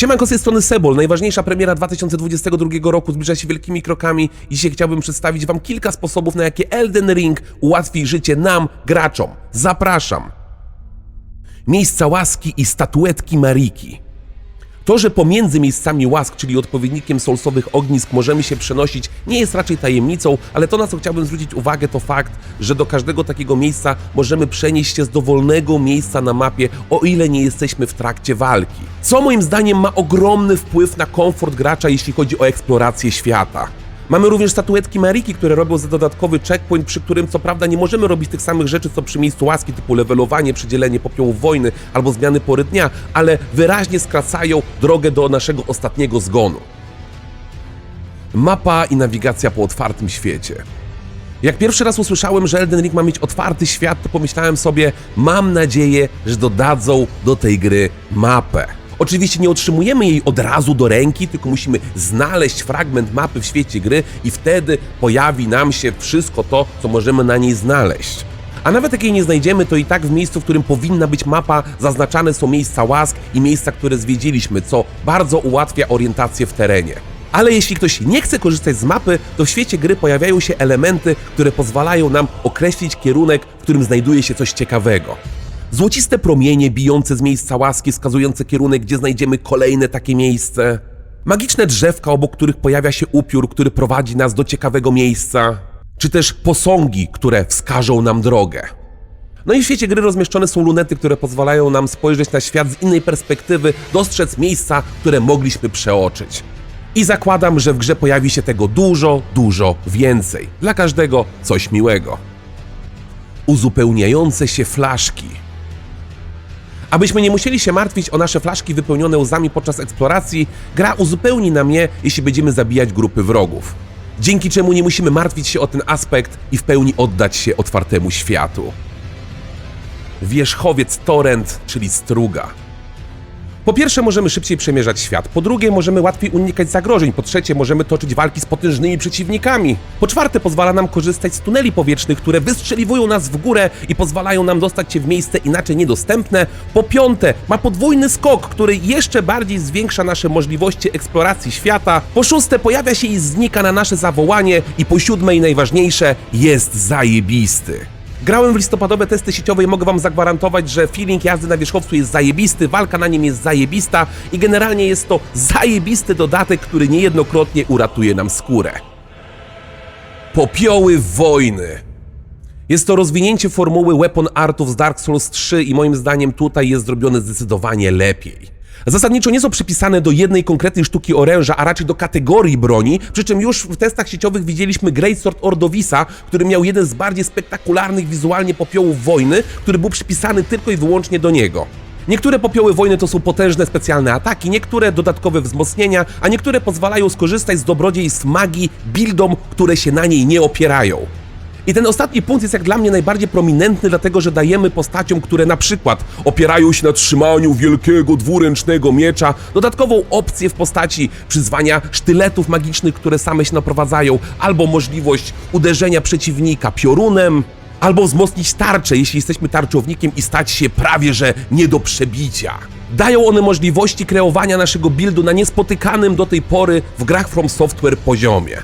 Siemanko z tej strony Sebol. Najważniejsza premiera 2022 roku zbliża się wielkimi krokami i dzisiaj chciałbym przedstawić wam kilka sposobów, na jakie Elden Ring ułatwi życie nam, graczom. Zapraszam. Miejsca łaski i statuetki Mariki. To, że pomiędzy miejscami łask, czyli odpowiednikiem solsowych ognisk, możemy się przenosić, nie jest raczej tajemnicą, ale to, na co chciałbym zwrócić uwagę, to fakt, że do każdego takiego miejsca możemy przenieść się z dowolnego miejsca na mapie, o ile nie jesteśmy w trakcie walki. Co moim zdaniem ma ogromny wpływ na komfort gracza, jeśli chodzi o eksplorację świata. Mamy również statuetki Mariki, które robią za dodatkowy checkpoint, przy którym co prawda nie możemy robić tych samych rzeczy, co przy miejscu łaski, typu levelowanie, przydzielenie popiołów wojny albo zmiany pory dnia, ale wyraźnie skracają drogę do naszego ostatniego zgonu. Mapa i nawigacja po otwartym świecie. Jak pierwszy raz usłyszałem, że Elden Ring ma mieć otwarty świat, to pomyślałem sobie, mam nadzieję, że dodadzą do tej gry mapę. Oczywiście nie otrzymujemy jej od razu do ręki, tylko musimy znaleźć fragment mapy w świecie gry i wtedy pojawi nam się wszystko to, co możemy na niej znaleźć. A nawet jak jej nie znajdziemy, to i tak w miejscu, w którym powinna być mapa, zaznaczane są miejsca łask i miejsca, które zwiedziliśmy, co bardzo ułatwia orientację w terenie. Ale jeśli ktoś nie chce korzystać z mapy, to w świecie gry pojawiają się elementy, które pozwalają nam określić kierunek, w którym znajduje się coś ciekawego. Złociste promienie bijące z miejsca łaski, wskazujące kierunek, gdzie znajdziemy kolejne takie miejsce. Magiczne drzewka, obok których pojawia się upiór, który prowadzi nas do ciekawego miejsca. Czy też posągi, które wskażą nam drogę. No i w świecie gry rozmieszczone są lunety, które pozwalają nam spojrzeć na świat z innej perspektywy, dostrzec miejsca, które mogliśmy przeoczyć. I zakładam, że w grze pojawi się tego dużo, dużo więcej. Dla każdego coś miłego. Uzupełniające się flaszki. Abyśmy nie musieli się martwić o nasze flaszki wypełnione łzami podczas eksploracji, gra uzupełni nam je, jeśli będziemy zabijać grupy wrogów. Dzięki czemu nie musimy martwić się o ten aspekt i w pełni oddać się otwartemu światu. Wierzchowiec Torrent, czyli struga. Po pierwsze, możemy szybciej przemierzać świat. Po drugie, możemy łatwiej unikać zagrożeń. Po trzecie, możemy toczyć walki z potężnymi przeciwnikami. Po czwarte, pozwala nam korzystać z tuneli powietrznych, które wystrzeliwują nas w górę i pozwalają nam dostać się w miejsce inaczej niedostępne. Po piąte, ma podwójny skok, który jeszcze bardziej zwiększa nasze możliwości eksploracji świata. Po szóste, pojawia się i znika na nasze zawołanie. I po siódme i najważniejsze, jest zajebisty. Grałem w listopadowe testy sieciowe i mogę wam zagwarantować, że feeling jazdy na wierzchowcu jest zajebisty, walka na nim jest zajebista i generalnie jest to zajebisty dodatek, który niejednokrotnie uratuje nam skórę. Popioły wojny. Jest to rozwinięcie formuły Weapon Artów z Dark Souls 3 i moim zdaniem tutaj jest zrobione zdecydowanie lepiej. Zasadniczo nie są przypisane do jednej konkretnej sztuki oręża, a raczej do kategorii broni, przy czym już w testach sieciowych widzieliśmy Greatsword Ordovisa, który miał jeden z bardziej spektakularnych wizualnie popiołów wojny, który był przypisany tylko i wyłącznie do niego. Niektóre popioły wojny to są potężne specjalne ataki, niektóre dodatkowe wzmocnienia, a niektóre pozwalają skorzystać z dobrodziejstw magii buildom, które się na niej nie opierają. I ten ostatni punkt jest jak dla mnie najbardziej prominentny, dlatego że dajemy postaciom, które na przykład opierają się na trzymaniu wielkiego dwuręcznego miecza, dodatkową opcję w postaci przyzwania sztyletów magicznych, które same się naprowadzają, albo możliwość uderzenia przeciwnika piorunem, albo wzmocnić tarczę, jeśli jesteśmy tarczownikiem i stać się prawie że nie do przebicia. Dają one możliwości kreowania naszego buildu na niespotykanym do tej pory w grach From Software poziomie.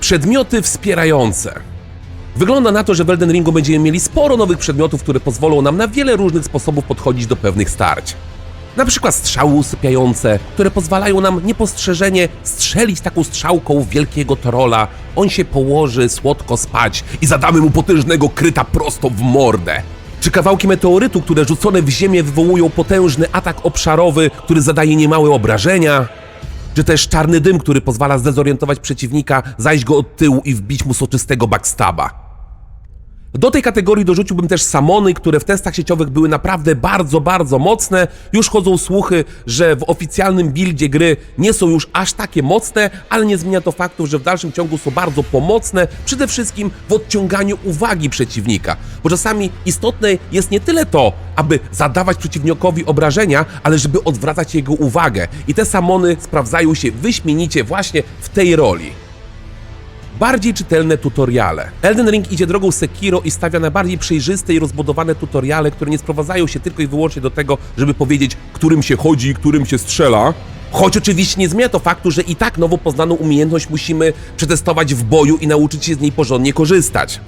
Przedmioty wspierające. Wygląda na to, że w Elden Ringu będziemy mieli sporo nowych przedmiotów, które pozwolą nam na wiele różnych sposobów podchodzić do pewnych starć. Na przykład strzały usypiające, które pozwalają nam niepostrzeżenie strzelić taką strzałką wielkiego trola. On się położy słodko spać i zadamy mu potężnego kryta prosto w mordę. Czy kawałki meteorytu, które rzucone w ziemię wywołują potężny atak obszarowy, który zadaje niemałe obrażenia? Czy też czarny dym, który pozwala zdezorientować przeciwnika, zajść go od tyłu i wbić mu soczystego backstaba. Do tej kategorii dorzuciłbym też samony, które w testach sieciowych były naprawdę bardzo, bardzo mocne. Już chodzą słuchy, że w oficjalnym buildzie gry nie są już aż takie mocne, ale nie zmienia to faktu, że w dalszym ciągu są bardzo pomocne, przede wszystkim w odciąganiu uwagi przeciwnika. Bo czasami istotne jest nie tyle to, aby zadawać przeciwnikowi obrażenia, ale żeby odwracać jego uwagę. I te samony sprawdzają się wyśmienicie właśnie w tej roli. Bardziej czytelne tutoriale. Elden Ring idzie drogą Sekiro i stawia na bardziej przejrzyste i rozbudowane tutoriale, które nie sprowadzają się tylko i wyłącznie do tego, żeby powiedzieć, którym się chodzi i którym się strzela. Choć oczywiście nie zmienia to faktu, że i tak nowo poznaną umiejętność musimy przetestować w boju i nauczyć się z niej porządnie korzystać.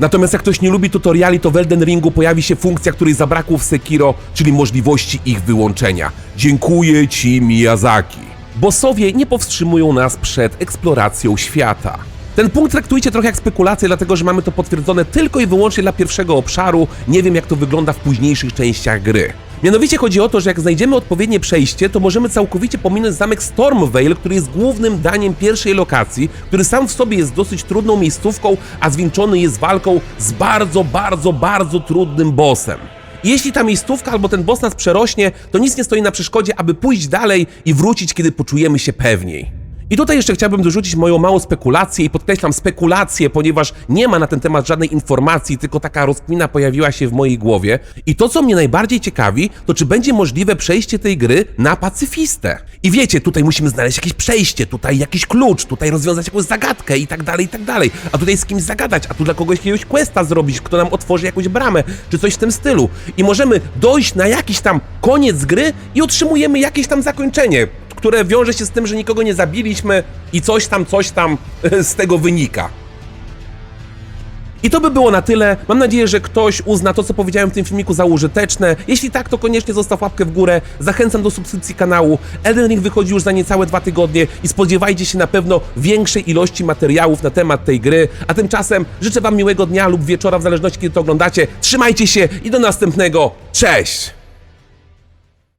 Natomiast jak ktoś nie lubi tutoriali, to w Elden Ringu pojawi się funkcja, której zabrakło w Sekiro, czyli możliwości ich wyłączenia. Dziękuję ci, Miyazaki. Bossowie nie powstrzymują nas przed eksploracją świata. Ten punkt traktujcie trochę jak spekulację, dlatego że mamy to potwierdzone tylko i wyłącznie dla pierwszego obszaru. Nie wiem, jak to wygląda w późniejszych częściach gry. Mianowicie chodzi o to, że jak znajdziemy odpowiednie przejście, to możemy całkowicie pominąć zamek Stormvale, który jest głównym daniem pierwszej lokacji, który sam w sobie jest dosyć trudną miejscówką, a zwieńczony jest walką z bardzo, bardzo, bardzo trudnym bossem. Jeśli ta miejscówka albo ten boss nas przerośnie, to nic nie stoi na przeszkodzie, aby pójść dalej i wrócić, kiedy poczujemy się pewniej. I tutaj jeszcze chciałbym dorzucić moją małą spekulację i podkreślam spekulację, ponieważ nie ma na ten temat żadnej informacji, tylko taka rozkmina pojawiła się w mojej głowie. I to, co mnie najbardziej ciekawi, to czy będzie możliwe przejście tej gry na pacyfistę. I wiecie, tutaj musimy znaleźć jakieś przejście, tutaj jakiś klucz, tutaj rozwiązać jakąś zagadkę i tak dalej, i tak dalej. A tutaj z kimś zagadać, a tu dla kogoś jakiegoś questa zrobić, kto nam otworzy jakąś bramę, czy coś w tym stylu. I możemy dojść na jakiś tam koniec gry i otrzymujemy jakieś tam zakończenie, które wiąże się z tym, że nikogo nie zabiliśmy i coś tam, coś tam z tego wynika. I to by było na tyle. Mam nadzieję, że ktoś uzna to, co powiedziałem w tym filmiku za użyteczne. Jeśli tak, to koniecznie zostaw łapkę w górę. Zachęcam do subskrypcji kanału. Elden Ring wychodzi już za niecałe dwa tygodnie i spodziewajcie się na pewno większej ilości materiałów na temat tej gry. A tymczasem życzę Wam miłego dnia lub wieczora, w zależności kiedy to oglądacie. Trzymajcie się i do następnego. Cześć!